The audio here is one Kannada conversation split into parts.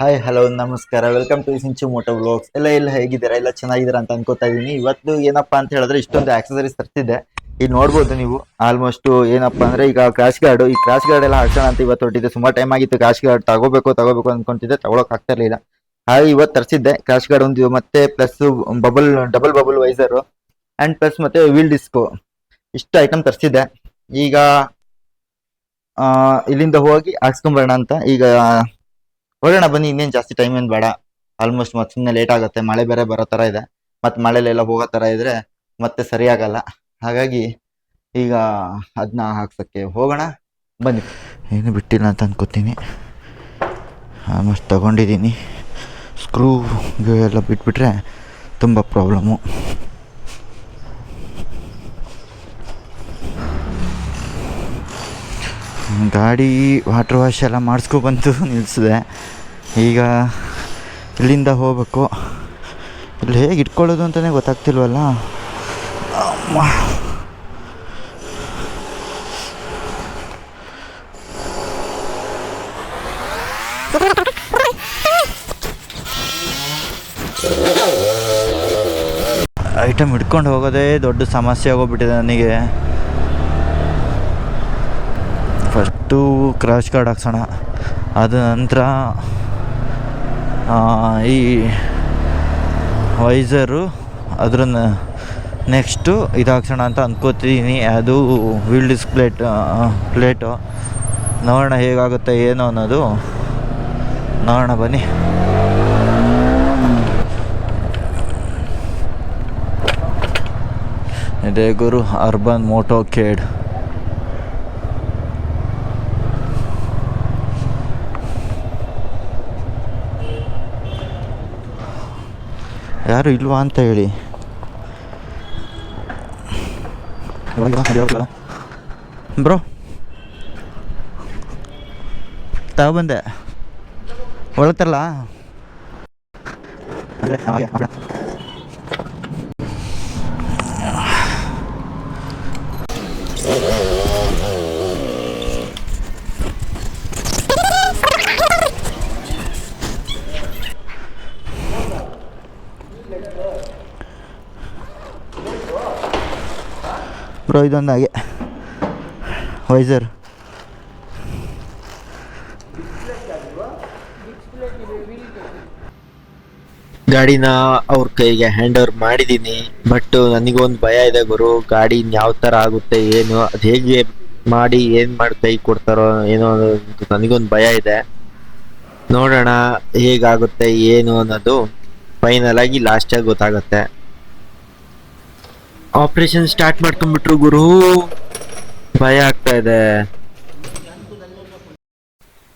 ಹಾಯ್ ಹಲೋ ನಮಸ್ಕಾರ. Welcome to Sinchu moto vlogs ಎಲ್ಲ ಎಲ್ಲ ಹೇಗಿದ್ದೀರಾ? ಎಲ್ಲ ಚೆನ್ನಾಗಿದ್ದೀರಾ ಅಂತ ಅನ್ಕೋತಾ ಇದೀನಿ ಇವತ್ತು ಏನಪ್ಪಾ ಅಂತ ಹೇಳಿದ್ರೆ ಇಷ್ಟೊಂದು ಆಕ್ಸಸರೀಸ್ ತರ್ತಿದ್ದೆ. ಈಗ ನೋಡ್ಬೋದು ನೀವು ಆಲ್ಮೋಸ್ಟ್ ಏನಪ್ಪಾ ಅಂದ್ರೆ ಈಗ ಕ್ರಾಶ್ ಗಾರ್ಡ್ ಈ ಕ್ರಾಶ್ ಗಾರ್ಡ್ ಎಲ್ಲ ಹಾಕೋಣ ಅಂತ ಇವತ್ತು ಹೊಟ್ಟಿದ್ದೆ ಸುಮಾರು ಟೈಮ್ ಆಗಿತ್ತು ಕ್ರಾಶ್ ಗಾರ್ಡ್ ತಗೋಬೇಕು ತಗೋಬೇಕು ಅನ್ಕೊಂತಿದ್ದೆ. ತಗೊಳಕ್ ಆಗ್ತಾ ಇರಲಿಲ್ಲ ಹಾಗೆ ಇವತ್ತು ತರಿಸಿದ್ದೆ. ಕ್ರಾಶ್ ಗಾರ್ಡ್ ಒಂದು, ಮತ್ತೆ plus bubble double bubble visor and plus ಮತ್ತೆ ವೀಲ್ ಡಿಸ್ಕು ಇಷ್ಟು ಐಟಮ್ ತರಿಸಿದ್ದೆ. ಈಗ ಇಲ್ಲಿಂದ ಹೋಗಿ ಹಾಕ್ಸ್ಕೊಂಬರೋಣ ಅಂತ. ಈಗ ಹೋಗೋಣ ಬನ್ನಿ, ಇನ್ನೇನು ಜಾಸ್ತಿ ಟೈಮ್ ಏನು ಬೇಡ. ಆಲ್ಮೋಸ್ಟ್ ಮತ್ತೆ ಸುಮ್ಮನೆ ಲೇಟ್ ಆಗುತ್ತೆ. ಮಳೆ ಬೇರೆ ಬರೋ ಥರ ಇದೆ. ಮತ್ತು ಮಳೆಲೆಲ್ಲ ಹೋಗೋ ಥರ ಇದ್ದರೆ ಮತ್ತೆ ಸರಿಯಾಗಲ್ಲ. ಹಾಗಾಗಿ ಈಗ ಅದನ್ನ ಹಾಕ್ಸೋಕ್ಕೆ ಹೋಗೋಣ. ಬನ್ನಿ. ಏನು ಬಿಟ್ಟಿಲ್ಲ ಅಂತ ಅಂದ್ಕೋತೀನಿ ಆಲ್ಮೋಸ್ಟ್ ತಗೊಂಡಿದ್ದೀನಿ. ಸ್ಕ್ರೂ ಎಲ್ಲ ಬಿಟ್ಬಿಟ್ರೆ ತುಂಬ ಪ್ರಾಬ್ಲಮ್ಮು ಗಾಡಿ ವಾಟ್ರ್ ವಾಶ್ ಎಲ್ಲ ಮಾಡಿಸ್ಕೊಬಂತು ನಿಲ್ಲಿಸಿದೆ ಈಗ ಇಲ್ಲಿಂದ ಹೋಗಬೇಕು. ಇಲ್ಲಿ ಹೇಗೆ ಇಟ್ಕೊಳ್ಳೋದು ಅಂತಲೇ ಗೊತ್ತಾಗ್ತಿಲ್ವಲ್ಲ. ಐಟಮ್ ಹಿಡ್ಕೊಂಡು ಹೋಗೋದೇ ದೊಡ್ಡ ಸಮಸ್ಯೆ ಆಗೋಗ್ಬಿಟ್ಟಿದೆ ನನಗೆ. ಫಸ್ಟು ಕ್ರಾಶ್ ಕಾರ್ಡ್ ಹಾಕ್ಸೋಣ. ಅದ ನಂತರ ಈ ವೈಸರು ಅದ್ರನ್ನ ನೆಕ್ಸ್ಟು ಇದು ಹಾಕ್ಸೋಣ ಅಂತ ಅಂದ್ಕೋತೀನಿ ಅದು ವೀಲ್ ಡಿಸ್ಪ್ಲೇಟ್ ಪ್ಲೇಟು ನೋಡೋಣ ಹೇಗಾಗುತ್ತೆ, ಏನು ಅನ್ನೋದು. ನೋಡೋಣ ಬನ್ನಿ. ಇದೇ ಗುರು ಅರ್ಬನ್ ಮೋಟೋ ಕೇಡ್ ಯಾರು ಇಲ್ವಾ ಅಂತ ಹೇಳಿ. ಬ್ರೋ. ತಗೊಬಂದೆ ಒಳಗ್ತಾರಲ್ಲ ಬ್ರೋ ಇದೊಂದು ಹಾಗೆ ವೈಸರ್. ಗಾಡಿನ ಅವ್ರ ಕೈಗೆ ಹ್ಯಾಂಡ್ ಓವರ್ ಮಾಡಿದ್ದೀನಿ ಬಟ್ ನನಗೊಂದು ಭಯ ಇದೆ ಗುರು. ಗಾಡಿ ಯಾವ ತರ ಆಗುತ್ತೆ, ಏನು, ಅದು ಹೇಗೆ ಮಾಡಿ ಏನು ಮಾಡಿ ಕೈ ಕೊಡ್ತಾರೋ ಏನೋ ಅನ್ನೋದು ನನಗೊಂದು ಭಯ ಇದೆ. ನೋಡೋಣ ಹೇಗಾಗುತ್ತೆ, ಏನು ಅನ್ನೋದು ಫೈನಲ್ ಆಗಿ ಲಾಸ್ಟಾಗಿ ಗೊತ್ತಾಗುತ್ತೆ. ಆಪರೇಷನ್ ಸ್ಟಾರ್ಟ್ ಮಾಡ್ಕೊಂಡ್ಬಿಟ್ರು ಗುರು. ಭಯ ಆಗ್ತಾ ಇದೆ.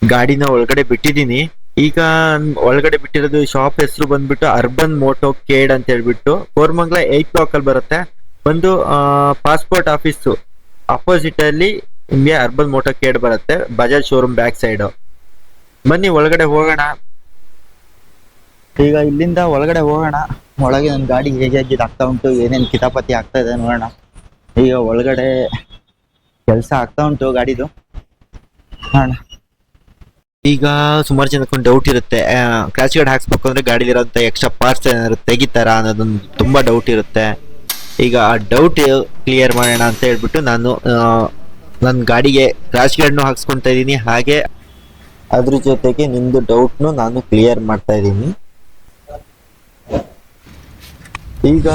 ಗಾಡಿನ ಒಳಗಡೆ ಬಿಟ್ಟಿದ್ದೀನಿ. ಈಗ ಒಳಗಡೆ ಬಿಟ್ಟಿರೋದು ಶಾಪ್ ಹೆಸರು ಬಂದ್ಬಿಟ್ಟು ಅರ್ಬನ್ ಮೋಟೋ ಕೇಡ್ ಅಂತ ಹೇಳ್ಬಿಟ್ಟು ಕೋರ್ಮಂಗ್ಲ ಏಟ್ ಬ್ಲಾಕ್ ಅಲ್ಲಿ ಬರುತ್ತೆ. ಒಂದು ಪಾಸ್ಪೋರ್ಟ್ ಆಫೀಸು ಅಪೋಸಿಟ್ ಅಲ್ಲಿ ನಿಮ್ಗೆ ಅರ್ಬನ್ ಮೋಟೋ ಕೇಡ್ ಬರುತ್ತೆ. ಬಜಾಜ್ ಶೋರೂಮ್ ಬ್ಯಾಕ್ ಸೈಡು ಬನ್ನಿ, ಒಳಗಡೆ ಹೋಗೋಣ. ಈಗ ಇಲ್ಲಿಂದ ಒಳಗಡೆ ಹೋಗೋಣ. ಒಳಗೆ ನನ್ನ ಗಾಡಿ ಹೇಗೆ ಹೇಗೆ ಆಗ್ತಾ ಉಂಟು, ಏನೇನು ಕಿತಾಪತಿ ಆಗ್ತಾ ಇದೆ ನೋಡೋಣ. ಈಗ ಒಳಗಡೆ ಕೆಲಸ ಆಗ್ತಾ ಉಂಟು ಗಾಡಿದು. ನೋಡೋಣ. ಈಗ ಸುಮಾರು ಜನಕ್ಕೊಂದು ಡೌಟ್ ಇರುತ್ತೆ. ಕ್ರಾಶ್ ಗಾರ್ಡ್ ಹಾಕ್ಸ್ಬೇಕು ಅಂದ್ರೆ ಗಾಡಿಲಿರೋಂಥ ಎಕ್ಸ್ಟ್ರಾ ಪಾರ್ಟ್ಸ್ ಏನಾದ್ರು ತೆಗಿತಾರ ಅನ್ನೋದೊಂದು ತುಂಬಾ ಡೌಟ್ ಇರುತ್ತೆ. ಈಗ ಆ ಡೌಟ್ ಕ್ಲಿಯರ್ ಮಾಡೋಣ ಅಂತ ಹೇಳ್ಬಿಟ್ಟು ನಾನು ನನ್ನ ಗಾಡಿಗೆ ಕ್ರಾಶ್ ಗಾರ್ಡ್ನು ಹಾಕ್ಸ್ಕೊಂತ ಇದ್ದೀನಿ. ಹಾಗೆ ಅದ್ರ ಜೊತೆಗೆ ನಿಮ್ಮದು ಡೌಟ್ನು ನಾನು ಕ್ಲಿಯರ್ ಮಾಡ್ತಾ ಇದ್ದೀನಿ. ಈಗ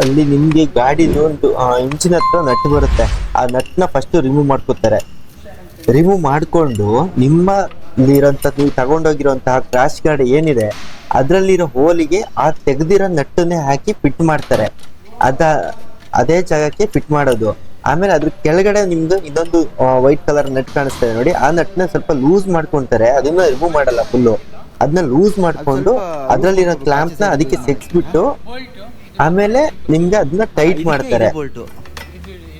ಅಲ್ಲಿ ನಿಮ್ಗೆ ಗಾಡಿದು ಒಂದು ಇಂಚಿನ ಹತ್ರ ನಟ್ ಬರುತ್ತೆ. ಆ ನಟ್ನ ಫಸ್ಟ್ ರಿಮೂವ್ ಮಾಡ್ಕೋತಾರೆ. ರಿಮೂವ್ ಮಾಡಿಕೊಂಡು ನಿಮ್ಮ ಇರೋಂಥ ನೀವು ತಗೊಂಡೋಗಿರೋಂತಹ ಕ್ರಾಶ್ ಗಾಡಿ ಏನಿದೆ ಅದರಲ್ಲಿರೋ ಹೋಲಿಗೆ ಆ ತೆಗೆದಿರೋ ನಟ್ಟನ್ನೇ ಹಾಕಿ ಫಿಟ್ ಮಾಡ್ತಾರೆ. ಅದ ಅದೇ ಜಾಗಕ್ಕೆ ಫಿಟ್ ಮಾಡೋದು. ಆಮೇಲೆ ಅದ್ರ ಕೆಳಗಡೆ ನಿಮ್ದು ಇದೊಂದು ವೈಟ್ ಕಲರ್ ನಟ್ ಕಾಣಿಸ್ತಾ ಇದೆ ನೋಡಿ ಆ ನಟ್ನ ಸ್ವಲ್ಪ ಲೂಸ್ ಮಾಡ್ಕೊಂತಾರೆ. ಅದನ್ನ ರಿಮೂವ್ ಮಾಡಲ್ಲ ಫುಲ್ಲು ಅದನ್ನ ಲೂಸ್ ಮಾಡ್ಕೊಂಡು ಅದರಲ್ಲಿರೋ ಕ್ಲಾಂಪ್ನ ಅದಕ್ಕೆ ಸೆಕ್ಸ್ಬಿಟ್ಟು ಆಮೇಲೆ ನಿಮ್ಗೆ ಅದನ್ನ ಟೈಟ್ ಮಾಡ್ತಾರೆ.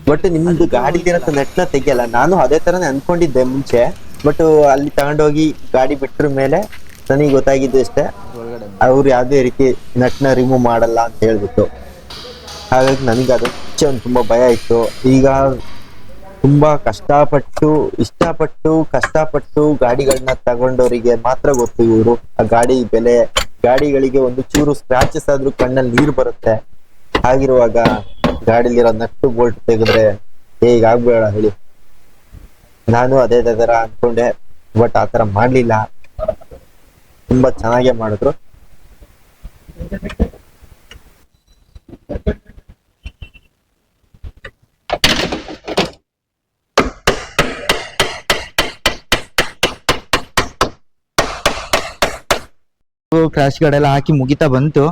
ಬಟ್ ನಿಮ್ದು ಗಾಡಿ ಇರತ್ತ ನೆಟ್ನ ತೆಗಿಯಲ್ಲ. ನಾನು ಅದೇ ತರನೇ ಅನ್ಕೊಂಡಿದ್ದೆ ಮುಂಚೆ. ಬಟ್ ಅಲ್ಲಿ ತಗೊಂಡೋಗಿ ಗಾಡಿ ಬಿಟ್ರ ಮೇಲೆ ನನಗೆ ಗೊತ್ತಾಗಿದ್ದು ಅಷ್ಟೇ. ಅವ್ರು ಯಾವುದೇ ರೀತಿ ನಟ್ನ ರಿಮೂವ್ ಮಾಡಲ್ಲ ಅಂತ ಹೇಳ್ಬಿಟ್ಟು. ಹಾಗಾಗಿ ನನಗೆ ಅದು ಒಂದು ತುಂಬಾ ಭಯ ಇತ್ತು. ಈಗ ತುಂಬಾ ಕಷ್ಟಪಟ್ಟು ಇಷ್ಟಪಟ್ಟು ಕಷ್ಟಪಟ್ಟು ಗಾಡಿಗಳನ್ನ ತಗೊಂಡವರಿಗೆ ಮಾತ್ರ ಗೊತ್ತು ಇವರು. ಆ ಗಾಡಿ ಬೆಲೆ ಗಾಡಿಗಳಿಗೆ ಒಂದು ಚೂರು ಸ್ಕ್ರಾಚಸ್ ಆದ್ರೂ ಕಣ್ಣಲ್ಲಿ ನೀರು ಬರುತ್ತೆ. ಹಾಗಿರುವಾಗ ಗಾಡಿಲಿರೋ ನಟ್ಟು ಬೋಲ್ಟ್ ತೆಗೆದ್ರೆ ಹೇಗ್ ಆಗ್ಬೇಡ ಹೇಳಿ. ನಾನು ಅದೇ ತರ ಅನ್ಕೊಂಡೆ, ಬಟ್ ತರ ಮಾಡ್ಲಿಲ್ಲ. ತುಂಬಾ ಚೆನ್ನಾಗೇ ಮಾಡಿದ್ರು. ಕ್ರಾಶ್ ಗಾರ್ಡ್ ಎಲ್ಲ ಹಾಕಿ ಮುಗಿತಾ ಬಂತು.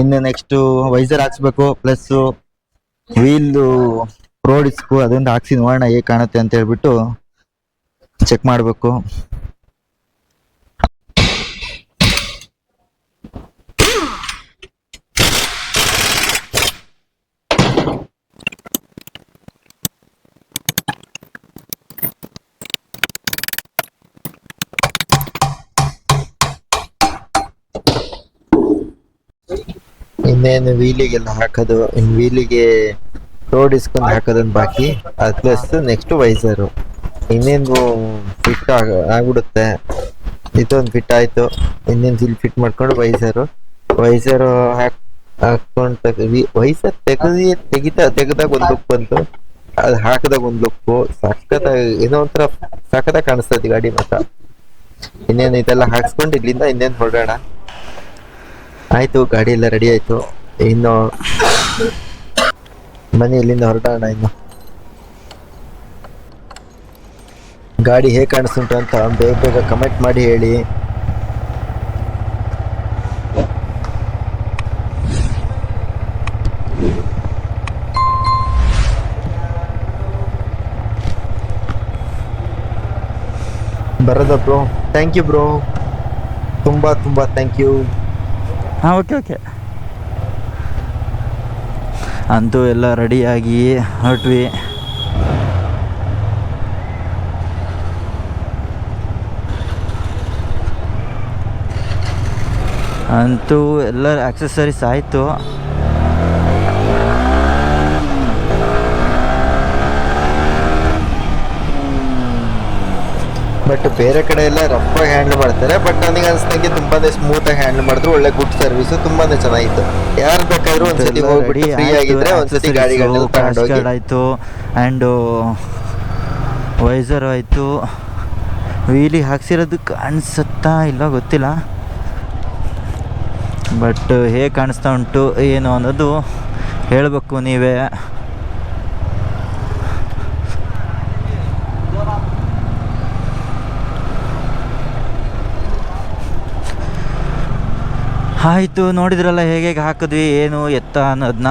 ಇನ್ನು ನೆಕ್ಸ್ಟ್ ವೈಸರ್ ಹಾಕ್ಸ್ಬೇಕು ಪ್ಲಸ್ ವೀಲ್ ರೋಡ್ ಇಸ್ಕು ಅದೊಂದು ಹಾಕ್ಸಿ ನೋಡೋಣ ಹೇಗೆ ಕಾಣುತ್ತೆ ಅಂತ ಹೇಳ್ಬಿಟ್ಟು ಚೆಕ್ ಮಾಡಬೇಕು. ಇನ್ನೇನು ವೀಲಿಗೆಲ್ಲ ಹಾಕೋದು, ಇನ್ ವೀಲಿಗೆ ರೋಡ್ ಇಸ್ಕೊಂಡು ಹಾಕೋದನ್ನು ಬಾಕಿ. ಅದು ಪ್ಲಸ್ ನೆಕ್ಸ್ಟ್ ವೈಸರು ಇನ್ನೇನು ಫಿಟ್ ಆಗ, ಆಗ್ಬಿಡುತ್ತೆ. ಇದೊಂದು ಫಿಟ್ ಆಯಿತು. ಇನ್ನೇನು ಇಲ್ಲಿ ಫಿಟ್ ಮಾಡ್ಕೊಂಡು ವೈಸರು ವೈಸರು ಹಾಕ್ ಹಾಕೊಂಡು ತೆಗ್ದು ವೈಸರ್ ತೆಗದಿ, ತೆಗಿತ, ತೆಗೆದಾಗ ಒಂದು ಲುಕ್ ಬಂತು. ಅದು ಹಾಕಿದಾಗ ಒಂದು ಲುಕ್ಕು ಸಖತ್ತಾಗಿ, ಏನೋ ಒಂಥರ ಸಖತ್ತ ಕಾಣಿಸ್ತದೆ ಗಾಡಿ ಮಾತ್ರ. ಇನ್ನೇನು ಇದೆಲ್ಲ ಹಾಕ್ಸ್ಕೊಂಡು ಇಲ್ಲಿಂದ ಇನ್ನೇನು ಹೊರಡೋಣ. ಆಯ್ತು, ಗಾಡಿ ಎಲ್ಲ ರೆಡಿ ಆಯ್ತು. ಇನ್ನು ಮನೆ ಇಲ್ಲಿಂದ ಹೊರಡೋಣ ಇನ್ನು. ಗಾಡಿ ಹೇಗೆ ಕಾಣಿಸ್ತುಂಟು ಅಂತ ಬೇಗ ಬೇಗ ಕಮೆಂಟ್ ಮಾಡಿ ಹೇಳಿ. ಬರೋದ ಬ್ರೋ ಥ್ಯಾಂಕ್ ಯು ಬ್ರೋ ತುಂಬ ತುಂಬ ಥ್ಯಾಂಕ್ ಯು ಹಾಂ ಓಕೆ ಓಕೆ ಅಂತೂ ಎಲ್ಲ ರೆಡಿಯಾಗಿ ಹೊರಟ್ವಿ. ಅಂತೂ ಎಲ್ಲ ಆಕ್ಸೆಸರೀಸ್ ಆಯಿತು. ಬಟ್ ಬೇರೆ ಕಡೆ ಎಲ್ಲ ರಫ್ ಆಗಿ ಹ್ಯಾಂಡಲ್ ಮಾಡ್ತಾರೆ. ಬಟ್ ನನಗೆ ಅನ್ಸ್ದಂಗೆ ತುಂಬಾನೇ ಸ್ಮೂತ್ ಆಗಿ ಹ್ಯಾಂಡಲ್ ಮಾಡಿದ್ರು. ಒಳ್ಳೆ ಗುಡ್ ಸರ್ವಿಸ್ ತುಂಬಾನೇ ಚೆನ್ನಾಗಿತ್ತು. ಯಾರು ಬೇಕಾದ್ರೂ ಒಂದ್ಸತಿ ಹೋಗ್ಬಿಡಿ ಫ್ರೀ ಆಗಿದ್ರೆ ಒಂದ್ಸತಿ ಹೋಗಿ ಆಯಿತು. ಆ್ಯಂಡು ವೈಸರ್ ಆಯಿತು. ವೀಲಿ ಹಾಕ್ಸಿರೋದು ಕಾಣಿಸುತ್ತಾ ಇಲ್ಲ ಗೊತ್ತಿಲ್ಲ. ಬಟ್ ಹೇಗೆ ಕಾಣಿಸ್ತಾ ಉಂಟು ಏನು ಅನ್ನೋದು ಹೇಳಬೇಕು ನೀವೇ. ಆಯಿತು, ನೋಡಿದ್ರಲ್ಲ ಹೇಗೆ ಹಾಕಿದ್ವಿ, ಏನು ಎತ್ತ ಅನ್ನೋದನ್ನ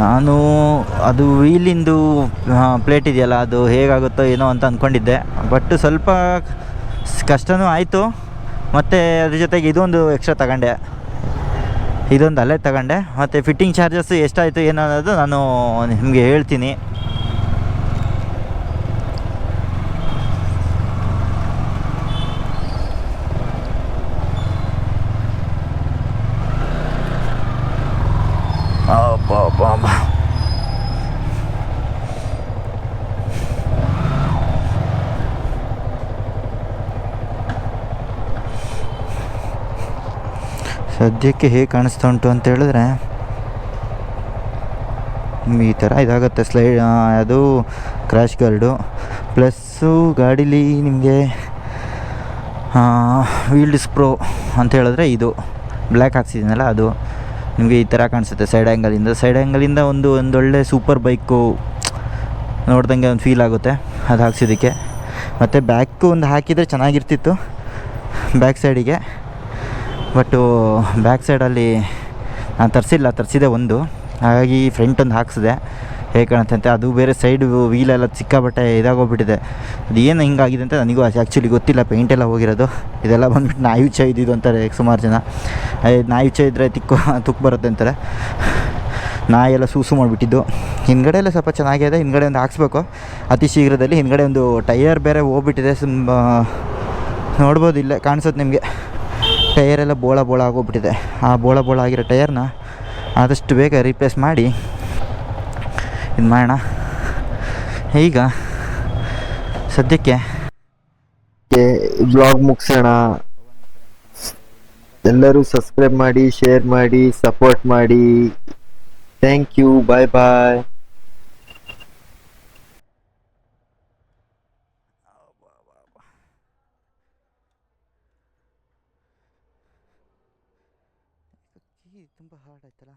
ನಾನು ಅದು ವೀಲಿಂದು ಪ್ಲೇಟ್ ಇದೆಯಲ್ಲ, ಅದು ಹೇಗಾಗುತ್ತೋ ಏನೋ ಅಂತ ಅಂದ್ಕೊಂಡಿದ್ದೆ ಬಟ್ ಸ್ವಲ್ಪ ಕಷ್ಟನೂ ಆಯಿತು. ಮತ್ತು ಅದ್ರ ಜೊತೆಗೆ ಇದೊಂದು ಎಕ್ಸ್ಟ್ರಾ ತಗೊಂಡೆ. ಇದೊಂದು ಅಲ್ಲೇ ತಗೊಂಡೆ. ಮತ್ತು ಫಿಟ್ಟಿಂಗ್ ಚಾರ್ಜಸ್ ಎಷ್ಟಾಯಿತು ಏನೋ ಅನ್ನೋದು ನಾನು ನಿಮಗೆ ಹೇಳ್ತೀನಿ. ಸದ್ಯಕ್ಕೆ ಹೇಗೆ ಕಾಣಿಸ್ತಾ ಉಂಟು ಅಂತ ಹೇಳಿದ್ರೆ, ಈ ಥರ ಇದಾಗುತ್ತೆ ಸ್ಲೈಡ್ ಅದು ಕ್ರ್ಯಾಶ್ ಗಾರ್ಡು ಪ್ಲಸ್ಸು ಗಾಡೀಲಿ ನಿಮಗೆ ವೀಲ್ ಡಿಸ್ ಪ್ರೋ ಅಂತ ಹೇಳಿದ್ರೆ ಇದು. ಬ್ಲ್ಯಾಕ್ ಹಾಕ್ಸಿದ್ದೀನಲ್ಲ ಅದು. ನಿಮಗೆ ಈ ಥರ ಕಾಣಿಸುತ್ತೆ ಸೈಡ್ ಆ್ಯಂಗಲಿಂದ ಸೈಡ್ ಆ್ಯಂಗಲಿಂದ ಒಂದು ಒಂದೊಳ್ಳೆ ಸೂಪರ್ ಬೈಕು ನೋಡ್ದಂಗೆ ಒಂದು ಫೀಲ್ ಆಗುತ್ತೆ ಅದು ಹಾಕ್ಸಿದ್ದಕ್ಕೆ. ಮತ್ತು ಬ್ಯಾಕು ಒಂದು ಹಾಕಿದರೆ ಚೆನ್ನಾಗಿರ್ತಿತ್ತು. ಬ್ಯಾಕ್ ಸೈಡಿಗೆ ಬಟ್ಟು ಬ್ಯಾಕ್ ಸೈಡಲ್ಲಿ ನಾನು ತರಿಸಿಲ್ಲ, ತರಿಸಿದೆ ಒಂದು. ಹಾಗಾಗಿ ಫ್ರಂಟ್ ಒಂದು ಹಾಕ್ಸಿದೆ. ಹೇಗೆ ಅದು ಬೇರೆ ಸೈಡ್ ವೀಲೆಲ್ಲ ಸಿಕ್ಕಾಬಟ್ಟೆ ಇದಾಗೋಗ್ಬಿಟ್ಟಿದೆ. ಅದು ಏನು ಹಿಂಗಾಗಿದೆ ಅಂತ ನನಗೂ ಆ್ಯಕ್ಚುಲಿ ಗೊತ್ತಿಲ್ಲ ಪೇಂಟ್ ಎಲ್ಲ ಹೋಗಿರೋದು. ಇದೆಲ್ಲ ಬಂದ್ಬಿಟ್ಟು ನಾಯಿ ಉಚ್ಚ ಇದ್ದಿದ್ದು ಅಂತಾರೆ ಸುಮಾರು ಜನ. ನಾಯಿ ಉಚ್ಚ ಇದ್ದರೆ ತಿಕ್ಕು, ತುಕ್ಕು ಬರುತ್ತೆ ಅಂತಾರೆ. ನಾಯಿ ಎಲ್ಲ ಸೂಸು ಮಾಡಿಬಿಟ್ಟಿದ್ದು. ಹಿಂದ್ಗಡೆ ಎಲ್ಲ ಸ್ವಲ್ಪ ಚೆನ್ನಾಗಿದೆ, ಹಿಂದ್ಗಡೆ ಒಂದು ಹಾಕ್ಸ್ಬೇಕು. ಅತಿ ಶೀಘ್ರದಲ್ಲಿ ಹಿಂದ್ಗಡೆ ಒಂದು ಟೈಯರ್ ಬೇರೆ ಹೋಗ್ಬಿಟ್ಟಿದೆ. ತುಂಬ ನೋಡ್ಬೋದು ಇಲ್ಲೇ ಕಾಣಿಸುತ್ತೆ ನಿಮಗೆ. ಟೈರ್ ಎಲ್ಲ ಬೋಳ ಬೋಳ ಆಗೋಗ್ಬಿಟ್ಟಿದೆ. ಆ ಬೋಳ ಬೋಳ ಆಗಿರೋ ಟೈರ್ನ ಆದಷ್ಟು ಬೇಗ ರೀಪ್ಲೇಸ್ ಮಾಡಿ. ಇದು ಮಾಡೋಣ. ಈಗ ಸದ್ಯಕ್ಕೆ ಬ್ಲಾಗ್ ಮುಗಿಸೋಣ. ಎಲ್ಲರೂ ಸಬ್ಸ್ಕ್ರೈಬ್ ಮಾಡಿ ಶೇರ್ ಮಾಡಿ ಸಪೋರ್ಟ್ ಮಾಡಿ. ಥ್ಯಾಂಕ್ ಯು ಬಾಯ್ ಬಾಯ್ ತುಂಬ ಹಾರ್ಡ್ ಆಯ್ತಲ್ಲ?